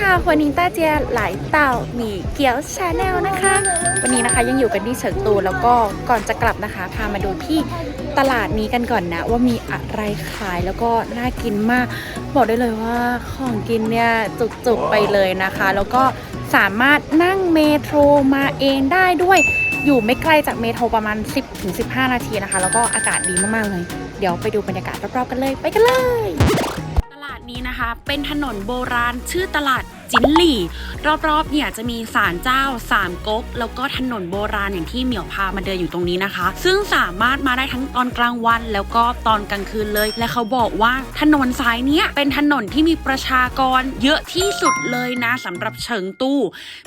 ค่ะวันนิงต้าเจียหลายเต่าหมีเกี๊ยวชาแนลนะคะ วันนี้นะคะยังอยู่กันที่เฉิงตูแล้วก็ก่อนจะกลับนะคะ พามาดูที่ตลาดนี้กันก่อนนะ ว่ามีอะไรขายแล้วก็น่ากินมาก บอกได้เลยว่าของกินเนี่ยจุกๆไปเลยนะคะ แล้วก็สามารถนั่งเมโทรมาเองได้ด้วย อยู่ไม่ไกลจากเมโทรประมาณ 10-15 นาทีนะคะ แล้วก็อากาศดีมากๆเลย เดี๋ยวไปดูบรรยากาศรอบๆกันเลย ไปกันเลย นี้นะคะ เป็นถนนโบราณชื่อตลาด จินหลี่ รอบๆเนี่ยจะมีศาลเจ้าสามก๊กแล้วก็ถนนโบราณอย่างที่เหมียวพามาเดินอยู่ตรงนี้นะคะ ซึ่งสามารถมาได้ทั้งตอนกลางวัน แล้วก็ตอนกลางคืนเลย และเขาบอกว่าถนนสายเนี้ยเป็นถนนที่มีประชากรเยอะที่สุดเลยนะสำหรับเฉิงตู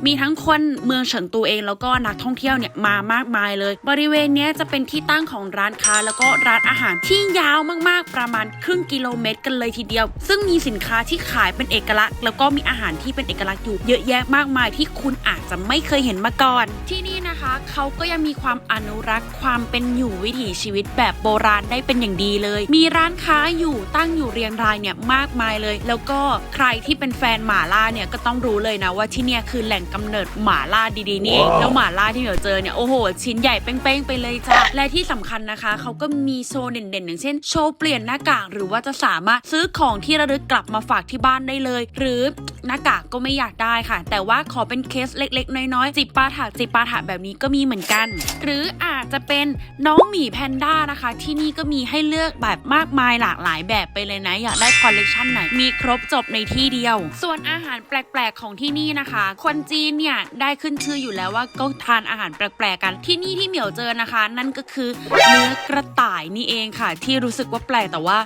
มีทั้งคนเมืองเฉิงตูเอง แล้วก็นักท่องเที่ยวเนี่ยมามากมายเลย บริเวณเนี้ยจะเป็นที่ตั้งของร้านค้า แล้วก็ร้านอาหารที่ยาวมากๆประมาณครึ่งกิโลเมตร กันเลยทีเดียว ซึ่งมีสินค้าที่ขายเป็นเอกลักษณ์ แล้วก็มีอาหารที่เป็นเอกลักษณ์อยู่เยอะแยะมากมายที่คุณอาจจะไม่เคยเห็นมาก่อน ที่นี่นะคะเขาก็ยังมีความอนุรักษ์ความเป็นอยู่วิถีชีวิตแบบโบราณได้เป็นอย่างดีเลย มีร้านค้าอยู่ตั้งอยู่เรียงรายเนี่ยมากมายเลย แล้วก็ใครที่เป็นแฟนหมาล่าเนี่ยก็ต้องรู้เลยนะว่าที่เนี่ยคือแหล่งกำเนิดหมาล่าดีๆนี่เองแล้วหมาล่าที่เหมียวเจอเนี่ยโอ้โห ชิ้นใหญ่เป้งๆไปเลยจ้ะและที่สำคัญนะคะเขาก็มีโชว์เด่นๆอย่างเช่นโชว์เปลี่ยนหน้ากากหรือว่าจะสามารถซื้อของที่ระลึกกลับมาฝากที่บ้านได้เลย หรือ หน้ากากก็ไม่อยากได้ค่ะ แต่ว่าขอเป็นเคสเล็ก ๆ น้อยๆ จิบปาถะจิบปาถะแบบนี้ก็มีเหมือนกัน หรืออาจจะเป็นน้องหมีแพนด้านะคะ ที่นี่ก็มีให้เลือกแบบมากมายหลากหลายแบบไปเลยนะ อยากได้คอลเลกชันไหน มีครบจบในที่เดียว ส่วนอาหารแปลกๆของที่นี่นะคะ คนจีนเนี่ยได้ขึ้นชื่ออยู่แล้วว่าก็ทานอาหารแปลกๆกันที่นี่ที่เหมียวเจอนะคะ นั่นก็คือเนื้อกระต่ายนี่เองค่ะ ที่รู้สึกว่าแปลกแต่ว่า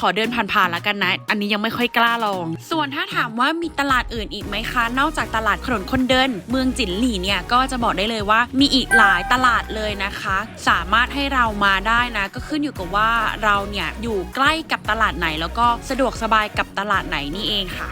ขอเดินผ่านๆแล้วกันนะ อันนี้ยังไม่ค่อยกล้าลอง ส่วนถ้าถามว่ามีตลาดอื่นอีกไหมคะ นอกจากตลาดถนนคนเดิน เมืองจินหลี่เนี่ยก็จะบอกได้เลยว่ามีอีกหลายตลาดเลยนะคะ สามารถให้เรามาได้นะ ก็ขึ้นอยู่กับว่าเราเนี่ยอยู่ใกล้กับตลาดไหน แล้วก็สะดวกสบายกับตลาดไหนนี่เองค่ะ